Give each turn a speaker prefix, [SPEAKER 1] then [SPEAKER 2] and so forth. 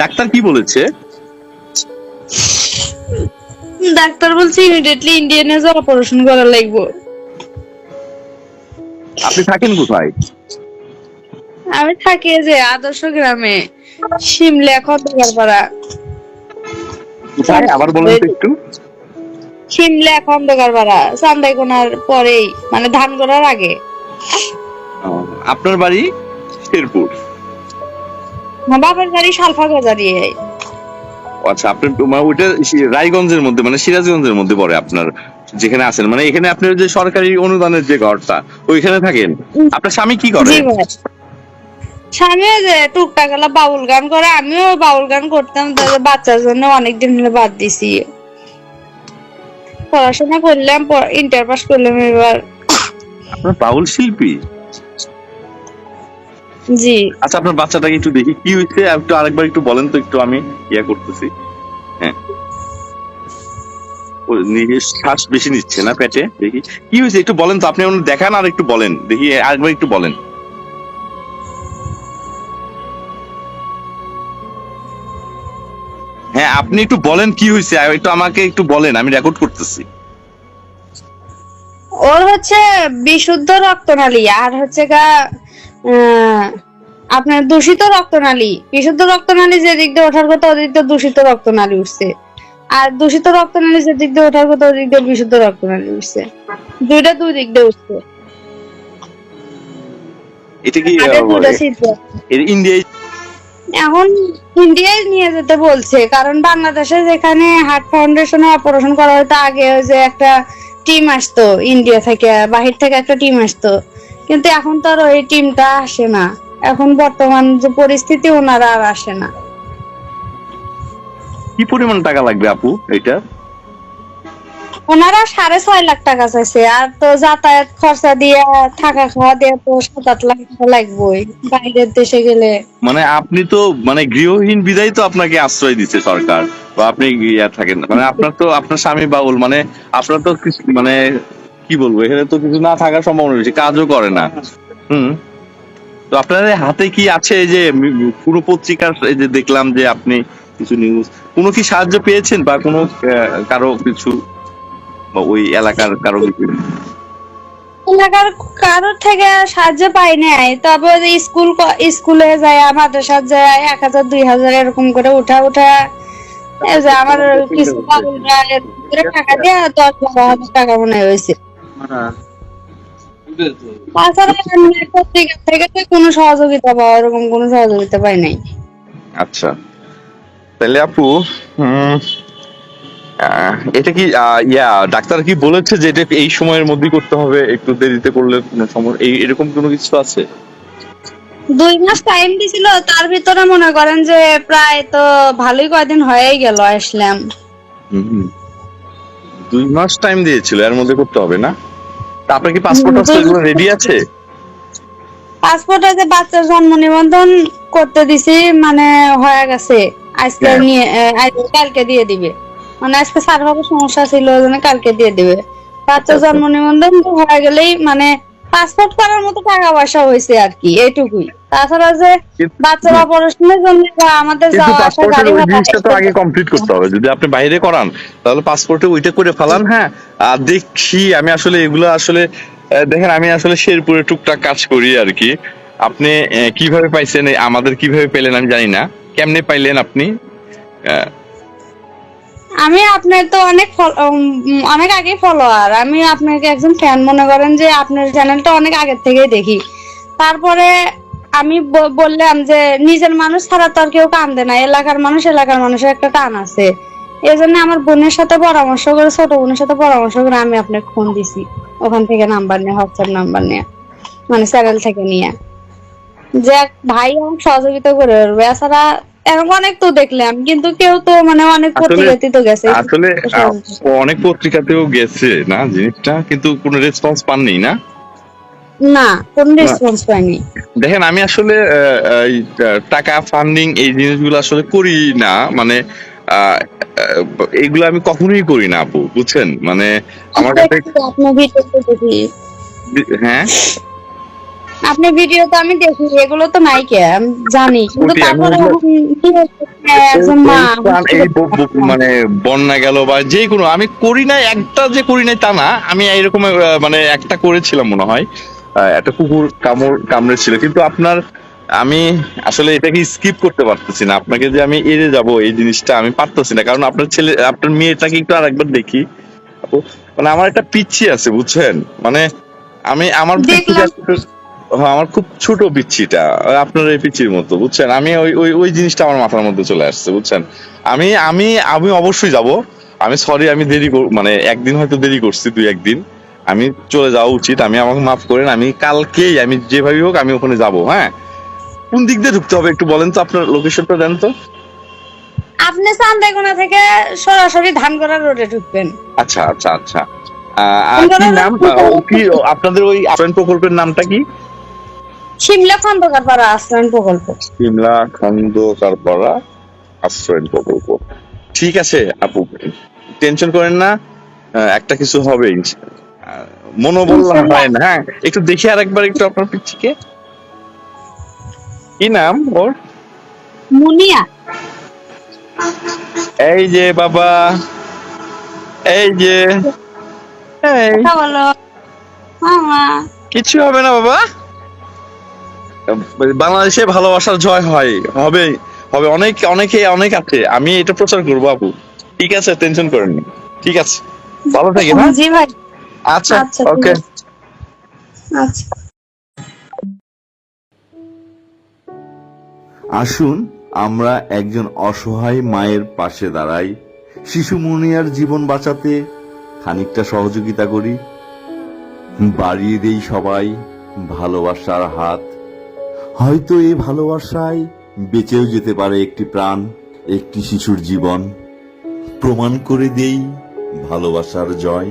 [SPEAKER 1] Doctor কি বলেছে?
[SPEAKER 2] Doctor বলছে ইমিডিয়েটলি ইন্ডিয়ান যে অপারেশন করা লাগবে।
[SPEAKER 1] আপনি থাকেন কোথায়?
[SPEAKER 2] আমি থাকি যে আদর্শ গ্রামে শিমলা খন্দকার পাড়া।
[SPEAKER 1] কোথায়? আবার বলেন তো একটু।
[SPEAKER 2] শিমলা খন্দকার পাড়া চান্দাইকোনার পরেই মানে ধান করার আগে।
[SPEAKER 1] আপনার বাড়ি শেরপুর।
[SPEAKER 2] আমার বাবার বাড়ি সালফা গজারিয়ে
[SPEAKER 1] আচ্ছা আপনার ওইটা রায়গঞ্জের মধ্যে মানে সিরাজগঞ্জের মধ্যে পড়ে আপনার যেখানে আছেন। মানে এখানে আপনার যে সরকারি অনুদানের যে ঘরটা ওইখানে থাকেন? আপনার স্বামী কি করে?
[SPEAKER 2] স্বামী যে টুকটাক বাউল গান করে আমিও বাউল গান করতাম তাদের বাচ্চার জন্য অনেকদিন হলে বাদ দিছি। পড়াশোনা করলাম ইন্টার পাস করলাম এবার।
[SPEAKER 1] আপনার বাউল শিল্পী?
[SPEAKER 2] জি।
[SPEAKER 1] আচ্ছা আপনার বাচ্চাটাকে একটু দেখি। কি হয়েছে? একটু আরেকবার একটু বলেন তো একটু আমি ইয়া করতেছি। হ্যাঁ। ও শ্বাস বেশি নিচ্ছে না পেটে? দেখি। কি হয়েছে? একটু বলেন তো আপনি দেখান আর একটু বলেন। দেখি আরেকবার একটু বলেন। হ্যাঁ আপনি একটু বলেন কি হয়েছে? একটু আমাকে একটু বলেন আমি রেকর্ড করতেছি।
[SPEAKER 2] ওর হচ্ছে বিশুদ্ধ রক্তনালী আর হচ্ছে গা আপনার দূষিত রক্তনালী বিশুদ্ধ রক্তনালী যে দিক দিয়ে ওঠার কথা ওদিক দিয়ে দূষিত রক্তনালী উঠছে। আর দূষিত রক্তনালী যে দিক দিয়ে ওঠার কথা ওদিক দিয়ে বিশুদ্ধ রক্তনালী উঠছে। দুইটা দুই দিক দিয়ে উঠছে।
[SPEAKER 1] এটা কি ইন্ডিয়ায়
[SPEAKER 2] এখন ইন্ডিয়ায় নিয়ে যেতে বলছে কারণ বাংলাদেশে যেখানে হার্ট ফাউন্ডেশনে অপারেশন করা হতো আগে ওই যে একটা টিম আসতো ইন্ডিয়া থেকে বাহির থেকে একটা টিম আসতো। কিন্তু এখন তো আর ওই টিমটা আসে না। এখন বর্তমান যে পরিস্থিতি ওনারা আর আসে না।
[SPEAKER 1] কি পরিমাণ টাকা লাগবে আপু এটা
[SPEAKER 2] ওনারা সাড়ে ছয় লাখ টাকা চাইছে আর তো যাতায়াত খরচা দিয়ে থাকা খাওয়া দিয়ে তো সাত আট লাখ টাকা লাগবেই বাইরের দেশে গেলে।
[SPEAKER 1] মানে আপনি তো মানে গৃহহীন বিদায় তো আপনাকে আশ্রয় দিচ্ছে সরকার বা আপনি থাকেন মানে আপনার তো আপনার স্বামী বাউল মানে আপনার তো মানে কি বলব? এখানে তো কিছু না থাকার সম্ভাবনা বেশি কাজও করে না। হুম? তো আপনার হাতে কি আছে যে পুরো পত্রিকার যে দেখলাম যে আপনি কিছু নিউজ কোনো কি সাহায্য পেয়েছেন বা কোনো কারও কিছু বা ওই এলাকার কারও কিছু?
[SPEAKER 2] এলাকার কারোর থেকে সাহায্য পাই নাই। তবে স্কুল স্কুলে যায় মাদ্রাসা যায়, এক হাজার, দুই হাজার এরকম করে উঠা উঠা আমার কিছু টাকা দিয়ে দশ বারো হাজার টাকা মনে হয় হয়েছে। তাছাড়া পত্রিকা থেকে তো কোনো সহযোগিতা পাওয়া এরকম কোনো সহযোগিতা পাই নাই।
[SPEAKER 1] আচ্ছা। তাহলে আপু এটা কি ইয়া ডাক্তার কি বলেছে যে এটা এই সময়ের মধ্যে করতে হবে একটু দেরিতে করলে কোনো সমস্যা এই এরকম কোনো কিছু আছে?
[SPEAKER 2] দুই মাস টাইম দিছিল তার ভিতরে মনে করেন যে প্রায় তো ভালোই কয়দিন হয়েই গেল আসলাম।
[SPEAKER 1] দুই মাস টাইম দিয়েছিল এর মধ্যে করতে হবে না? আপনার কি পাসপোর্ট এগুলো রেডি আছে?
[SPEAKER 2] পাসপোর্ট আছে বাচ্চার জন্ম নিবন্ধন করতে দিছি মানে হয়ে গেছে। আজকে
[SPEAKER 1] হ্যাঁ।
[SPEAKER 2] নিয়ে কালকে দিয়ে দিবে। মানে আজকে সার্ভারের সমস্যা ছিল ওই জন্য কালকে দিয়ে দিবে। বাচ্চার
[SPEAKER 1] আচ্ছা।
[SPEAKER 2] জন্ম নিবন্ধন তো হয়ে গেলেই মানে পাসপোর্ট করার মতো টাকা পয়সা হয়েছে আর কি এইটুকুই। তাছাড়া যে বাচ্চারা পড়াশোনার জন্য বা আমাদের যাওয়া আসা গাড়ি ভাড়া
[SPEAKER 1] তো আগে কমপ্লিট করতে হবে। যদি আপনি বাইরে করান তাহলে পাসপোর্টে ওইটা করে ফেলান হ্যাঁ? আর দেখছি আমি আসলে এগুলো আসলে দেখেন আমি আসলে শেরপুরে টুকটাক কাজ করি আর কি। আপনি কীভাবে পাইছেন আমাদের কীভাবে পেলেন আমি জানি না। কেমনে পাইলেন আপনি?
[SPEAKER 2] আমি আপনার তো অনেক অনেক আগে ফলোয়ার আমি আপনাকে একজন ফ্যান মনে করেন যে আপনার চ্যানেলটা অনেক আগের থেকেই দেখি। তারপরে আমি বললাম যে নিজের মানুষ ছাড়া তো আর কেউ কান্দে না। এলাকার মানুষ এলাকার মানুষের একটা টান আছে। এই জন্য আমার বোনের সাথে পরামর্শ করে, ছোট বোনের সাথে পরামর্শ করে আমি আপনাকে ফোন দিছি। ওখান থেকে নাম্বার নিয়ে হোয়াটসঅ্যাপ নাম্বার নিয়ে মানে চ্যানেল থেকে নিয়ে। যে ভাই আমাকে সহযোগিতা করে। এছাড়া অনেক তো দেখলাম কিন্তু কেউ তো মানে অনেক প্রতিগতি তো গেছে।
[SPEAKER 1] আসলে অনেক পত্রিকাতেও গেছে না জিনিসটা কিন্তু কোনো রেসপন্স পাননি না?
[SPEAKER 2] না কোন রেসপন্স পাইনি।
[SPEAKER 1] দেখেন আমি আসলে টাকা ফান্ডিং এই জিনিসগুলো আসলে করি না মানে এগুলো আমি কখনোই করি না আপু বুঝছেন? মানে আমার কাছে
[SPEAKER 2] ভিডিও দেখি।
[SPEAKER 1] হ্যাঁ?
[SPEAKER 2] আপনি ভিডিও তো আমি দেখি এগুলো তো নাই কে আমি জানি। কিন্তু তারপরে
[SPEAKER 1] ব- ব- মানে বন্যা গেল বা যে কোনো আমি করি নাই একটা যে করি নাই তা না আমি মানে একটা করেছিলাম মনে হয় একটা কুকুর কামড় কামড়েছিল কিন্তু আপনার আমি আসলে এটাকে স্কিপ করতে পারতেছি না। আপনাকে যে আমি এড়ে যাব এই জিনিসটা আমি পারতেছি না কারণ আপনার ছেলে আপনার মেয়েটাকে একটু আরেকবার দেখি। মানে আমার একটা পিচ্ছি আছে বুঝছেন? মানে আমি আমার হ্যাঁ, আমার খুব ছোট পিচ্ছিটা আপনার এই পিচ্ছির মতো বুঝছেন? আমি ওই ওই ওই জিনিসটা আমার মাথার মধ্যে চলে আসছে বুঝছেন? আমি আমি আমি অবশ্যই যাব। আমি সরি আমি দেরি মানে একদিন হয়তো দেরি করছি দুই একদিন। আমি চলে যাওয়া উচিত আমি আমাকে মাফ করেন আমি কালকেই আমি যেভাবেই হোক আমি ওখানে যাব হ্যাঁ? কোন দিক দিয়ে ঢুকতে হবে একটু বলেন তো আপনার লোকেশনটা দেন তো।
[SPEAKER 2] আপনি চান্দাইগোনা থেকে সরাসরি ধানগড়া রোডে ঢুকবেন।
[SPEAKER 1] আচ্ছা আচ্ছা আচ্ছা। আহ, নাম? কি আপনাদের ওই আশ্রয়ণ প্রকল্পের নামটা কি?
[SPEAKER 2] শিমলা খন্দকার পাড়া আশ্রয়ণ প্রকল্প।
[SPEAKER 1] সিমলা খন্দকারপাড়া প্রকল্প। ঠিক আছে আপু টেনশন করেন না একটা কিছু হবে মনোবল হয় না হ্যাঁ একটু দেখি আর একবার একটু আপনার পিচ্ছিকে কি নাম ওর?
[SPEAKER 2] মুনিয়া।
[SPEAKER 1] এই যে বাবা এই যে কিছু হবে না বাবা? বাংলাদেশে ভালোবাসার জয় হয় হবে হবে। অনেক অনেকে অনেক আছে। আমি এটা প্রচার করব আপু। ঠিক আছে টেনশন করেন ঠিক আছে। ভালো থাকেন হ্যাঁ?
[SPEAKER 2] জি ভাই।
[SPEAKER 1] আচ্ছা
[SPEAKER 2] আচ্ছা,
[SPEAKER 1] ওকে।
[SPEAKER 2] আচ্ছা।
[SPEAKER 3] আসুন আমরা একজন অসহায় মায়ের পাশে দাঁড়াই। শিশু মুনিয়ার জীবন বাঁচাতে খানিকটা সহযোগিতা করি। বাড়িয়ে দেই সবাই ভালোবাসার হাত। হয়তো এই ভালোবাসায় বেঁচেও যেতে পারে একটি প্রাণ, একটি শিশুর জীবন। প্রমাণ করে দেই ভালোবাসার জয়।